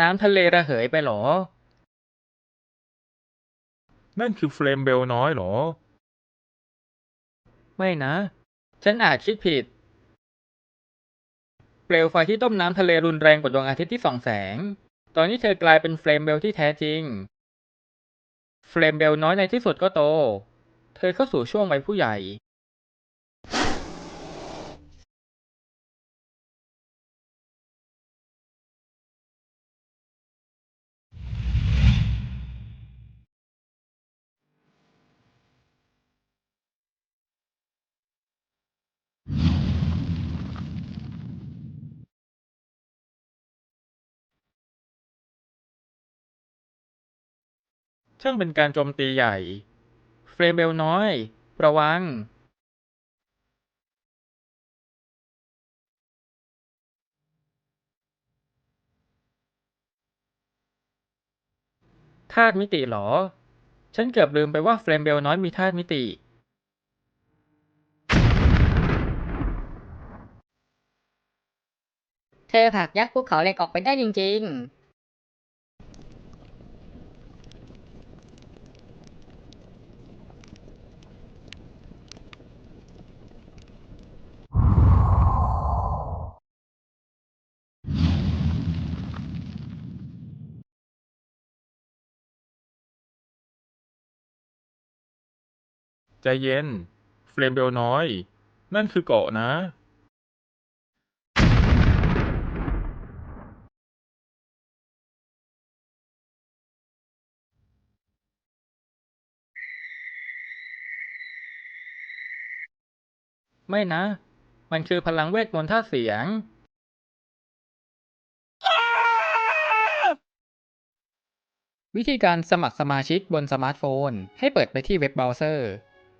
น้ำทะเลระเหยไปเหรอ นั่นคือเฟรมเบลน้อยเหรอ ไม่นะ ฉันอาจคิดผิด เปลวไฟที่ต้มน้ำทะเลรุนแรงกว่าดวงอาทิตย์ที่ส่องแสง ตอนนี้เธอกลายเป็นเฟรมเบลที่แท้จริง เฟรมเบลน้อยในที่สุดก็โต เธอเข้าสู่ช่วงวัยผู้ใหญ่ ช่งเป็นการโจมตีใหญ่ เฟรมเบลน้อย ระวัง ธาตุมิติหรอ ฉันเกือบลืมไปว่าเฟรมเบลน้อยมีธาตุมิติ เธอผลักยักษ์ภูเขาเหล็กออกไปได้จริง ใจเย็น เฟรมเบลน้อย นั่นคือเกาะนะไม่นะ มันคือพลังเวทมนต์ท่าเสียง วิธีการสมัครสมาชิกบนสมาร์ทโฟน ให้เปิดไปที่เว็บเบราว์เซอร์